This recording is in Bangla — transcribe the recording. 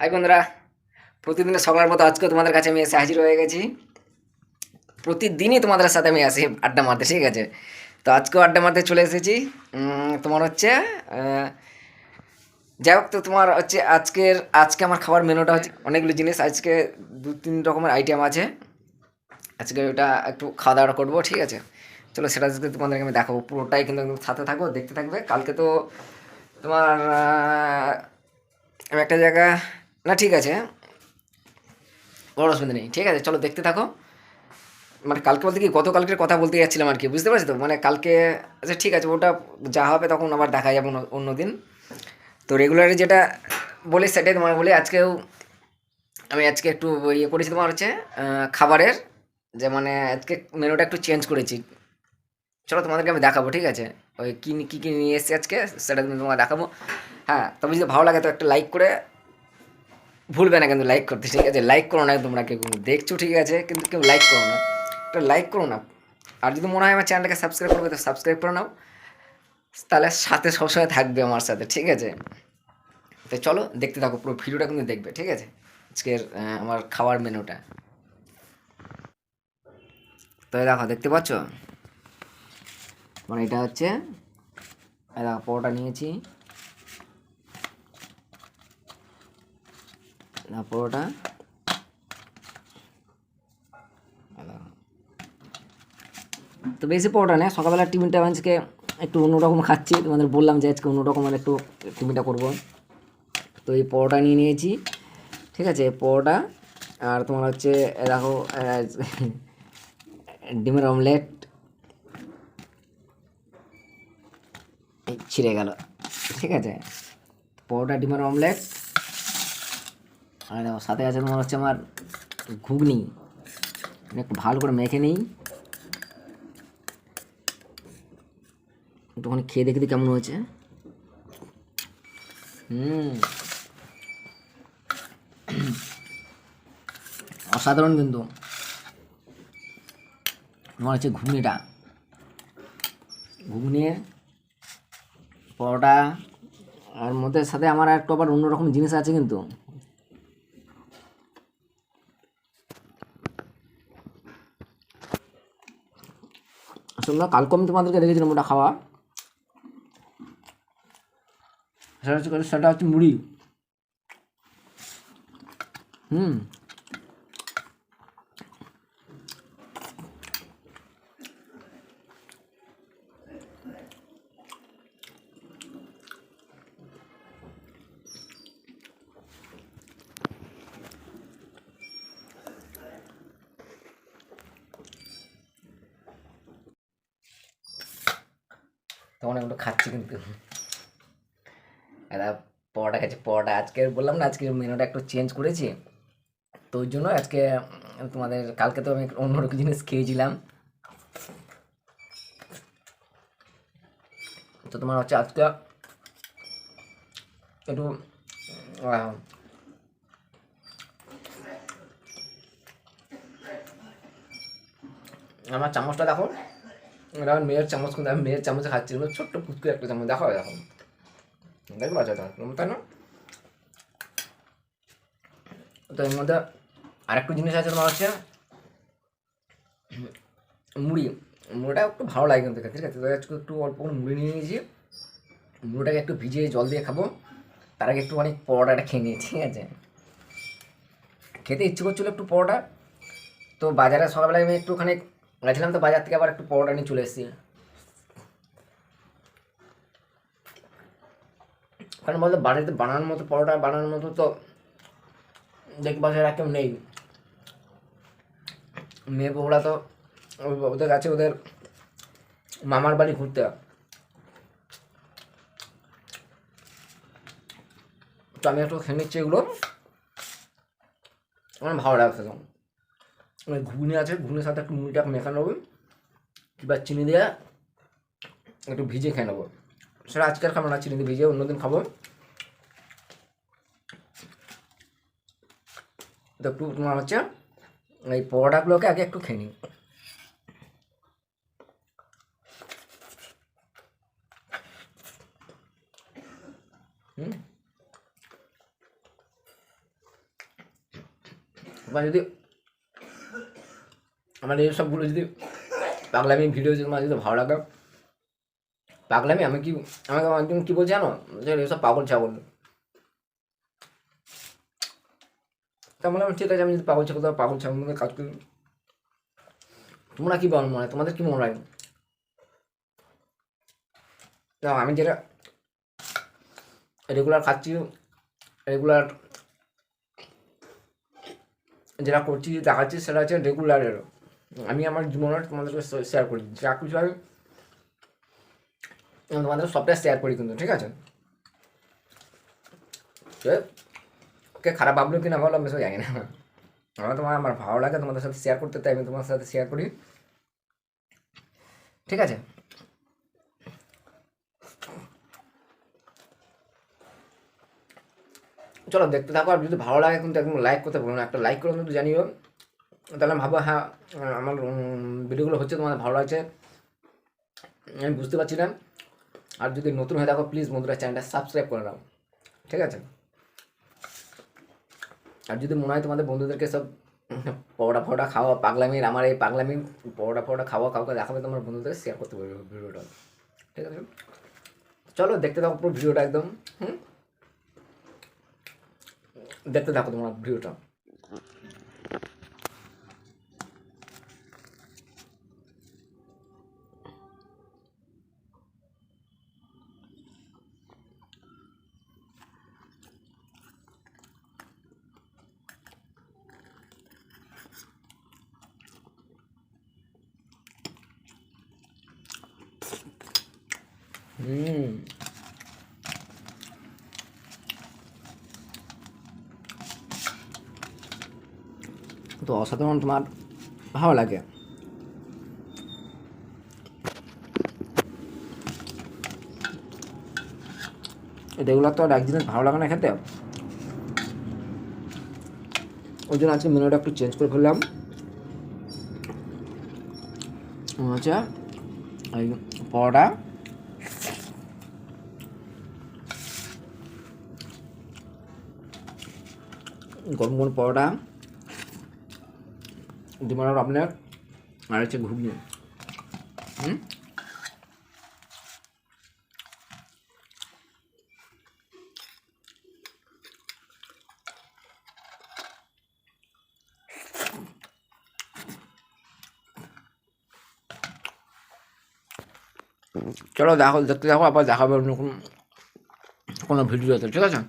হাই বন্ধুরা, প্রতিদিনের সকালের মতো আজকেও তোমাদের কাছে আমি এসে হাজির হয়ে গেছি। প্রতিদিনই তোমাদের সাথে আমি আসি আড্ডা মারতে, ঠিক আছে? তো আজকেও আড্ডা মারতে চলে এসেছি। তোমার হচ্ছে যাই হোক, তো তোমার হচ্ছে আজকের, আজকে আমার খাবার মেনুটা হচ্ছে অনেকগুলো জিনিস। আজকে দু তিন রকমের আইটেম আছে। আজকে ওটা একটু খাওয়া দাওয়া করব, ঠিক আছে? চলো সেটা আজকে তোমাদেরকে আমি দেখাবো। পুরোটাই কিন্তু একদম সাথে থাকব দেখতে থাকবে। কালকে তো তোমার আমি একটা জায়গা না, ঠিক আছে। কোনো অসুবিধা নেই ঠিক আছে, চলো দেখতে থাকো। মানে কালকে বলতে কি, গতকালকের কথা বলতে যাচ্ছিলাম আর কি, বুঝতে পারছি তো? মানে কালকে আচ্ছা ঠিক আছে, ওটা যা হবে তখন আবার দেখা যাবে অন্য- অন্যদিন তো রেগুলারে যেটা বলি সেটাই তোমার বলি, আজকেও আমি আজকে একটু ইয়ে করেছি তোমার হচ্ছে খাবারের, যে মানে আজকে মেনুটা একটু চেঞ্জ করেছি। চলো তোমাদেরকে আমি দেখাবো, ঠিক আছে? ওই কী কী কী নিয়ে এসেছি আজকে, সেটা তুমি তোমাকে দেখাবো। হ্যাঁ তবে যদি ভালো লাগে তো একটা লাইক করে ভুলবে না কিন্তু লাইক করতে, ঠিক আছে? লাইক করো না, তোমরা কেউ দেখছ, ঠিক আছে? কিন্তু কেউ লাইক করো না। একটা লাইক করো না। আর যদি মনে হয় আমার চ্যানেলটাকে সাবস্ক্রাইব করবে, তো সাবস্ক্রাইব করে নাও। তাহলে সাথে সবসময় থাকবে আমার সাথে, ঠিক আছে? তো চলো, দেখতে থাকো, পুরো ভিডিওটা কিন্তু দেখবে, ঠিক আছে? আজকের আমার খাওয়ার মেনুটা তো দেখো, দেখতে পাচ্ছ? মানে এটা হচ্ছে দেখো, পরোটা নিয়েছি। না পরোটা? তো বেশি পরোটা নেই সকালবেলা টিফিনটা আজকে একটু অন্যরকম খাচ্ছি, তোমাদের বললাম যে আজকে অন্যরকমের একটু টিফিনটা করব। তো এই পরোটা নিয়ে নিয়েছি, ঠিক আছে? পরোটা আর তোমার হচ্ছে দেখো ডিমের অমলেট। ছিঁড়ে গেল, ঠিক আছে? পরোটা, ডিমের অমলেট। আর সাথে আছে তোমার হচ্ছে আমার ঘুগনি। মানে একটু ভালো করে মেখে নিই। একটুখানি খেয়ে দেখি কেমন হয়েছে। হুম। অসাধারণ কিন্তু। তোমার হচ্ছে ঘুগনিটা। ঘুগনি পরোটা, আর মধ্যে সাথে আমার একটু আবার অন্যরকম জিনিস আছে কিন্তু। আসলে কালকে আমি তোমাদেরকে দেখেছিলাম ওটা খাওয়া। সেটা হচ্ছে সেটা হচ্ছে মুড়ি। হুম। তখন একটু খাচ্ছি কিন্তু। এটা পরোটা খাচ্ছি পরোটা। আজকে বললাম না, আজকে মেনুটা একটু চেঞ্জ করেছি। তো ওই জন্য আজকে তোমাদের, কালকে তো আমি একটু অন্যরকম জিনিস খেয়েছিলাম। তো তোমার হচ্ছে আজকে একটু আমার চামচটা দেখো। আমার মেয়ের চামচ কিন্তু আমি মেয়ের চামচে খাচ্ছি মানে ছোট্ট পুচকু একটা চামচ দেখো দেখো পাচ্ছ তো তাই না? তো এর মধ্যে আরেকটু জিনিস আছে তোমার হচ্ছে, মুড়ি। মুড়িটা একটু ভালো লাগে কিন্তু ঠিক আছে? তো একটু অল্প মুড়ি নিয়ে নিয়েছি। মুড়িটাকে একটু ভিজিয়ে জল দিয়ে খাব। তার আগে একটু অনেক পরোটাটা খেয়ে নিই ঠিক আছে? খেতে ইচ্ছে করছিল একটু পরোটা। তো বাজারে সকালবেলায় আমি একটুখানি গেছিলাম তো বাজার থেকে, আবার একটু পরোটা নিয়ে চলে এসেছি। কারণ বলতো বাড়িতে বানানোর মতো, পরোটা বানানোর মতো তো দেখি বাজারে কেউ নেই। মেয়ে বউরা তো ওদের কাছে ওদের মামার বাড়ি ঘুরতে। তো আমি একটু খেয়ে নিচ্ছি এগুলো। আমার ভালো লাগছে তখন ঘুগনি আছে, ঘুগনির সাথে একটু মুড়িটা মেখা নেব। কিংবা চিনি দিয়ে একটু ভিজে খেয়ে নেব। সেটা আজকের খাব না চিনি দিয়ে ভিজে অন্যদিন খাব। তো একটু তোমার হচ্ছে এই পরোটাগুলোকে আগে একটু খেয়ে নিই। হুম? যদি আমার এই সবগুলো যদি পাগলামি ভিডিও যদি তোমার যদি ভালো লাগে, পাগলামি আমি কি আমাকে একজন কি বলছে জানো? এসব পাগল ছাগল। তা আমি ঠিক আছে, আমি যদি পাগল ছাগল পাগল ছাগল কাজ করি। তোমরা কি বল মনে হয়? তোমাদের কি মনে হয়? না আমি যেটা রেগুলার খাচ্ছি রেগুলার যেটা করছি দেখাচ্ছি সেটা হচ্ছে রেগুলারের আমি আমার জীবনের তোমাদেরকে শেয়ার করি। যা কিছু আমি তোমাদের সবটা শেয়ার করি কিন্তু, ঠিক আছে? ওকে খারাপ ভাবলো কি না ভাবলো আমি সব জানি না। আমার তোমার, আমার ভালো লাগে তোমাদের সাথে শেয়ার করতে, তাই আমি তোমার সাথে শেয়ার করি। ঠিক আছে? চলো দেখতে থাকো, আর যদি ভালো লাগে কিন্তু একদম লাইক করতে বলো না। একটা লাইক করে কিন্তু জানিও। তাহলে ভাবো হ্যাঁ আমার ভিডিওগুলো হচ্ছে তোমাদের ভালো লাগছে। আমি বুঝতে পারছি না। আর যদি নতুন হয়ে থাকো প্লিজ বন্ধুরা চ্যানেলটা সাবস্ক্রাইব করে নাও। ঠিক আছে? আর যদি মনে হয় তোমাদের বন্ধুদেরকে সব পরোটা ফরোটা খাওয়া, পাগলামির, আমার এই পাগলামি, পরোটা ফরোটা খাওয়া, কাউকে দেখাবে, তোমার বন্ধুদের শেয়ার করতে পারবে ভিডিওটা ঠিক আছে? চলো, দেখতে থাকো পুরো ভিডিওটা একদম, হুম? দেখতে থাকো তোমার ভিডিওটা হুম। তো অসাধারণ তোমার, ভালো লাগে। রেগুলার তো আর এক জিনিস ভালো লাগে না খেতে। ওই জন্য আজকে মেনুটা একটু চেঞ্জ করে ফেললাম। আচ্ছা এই পরোটা। গরম গরম পরোটা ডিমার আপনার আর হচ্ছে ঘুগনি। হুম? চলো দেখো দেখতে দেখো আবার দেখাবে অন্য কোনো ভিডিওতে, ঠিক আছে?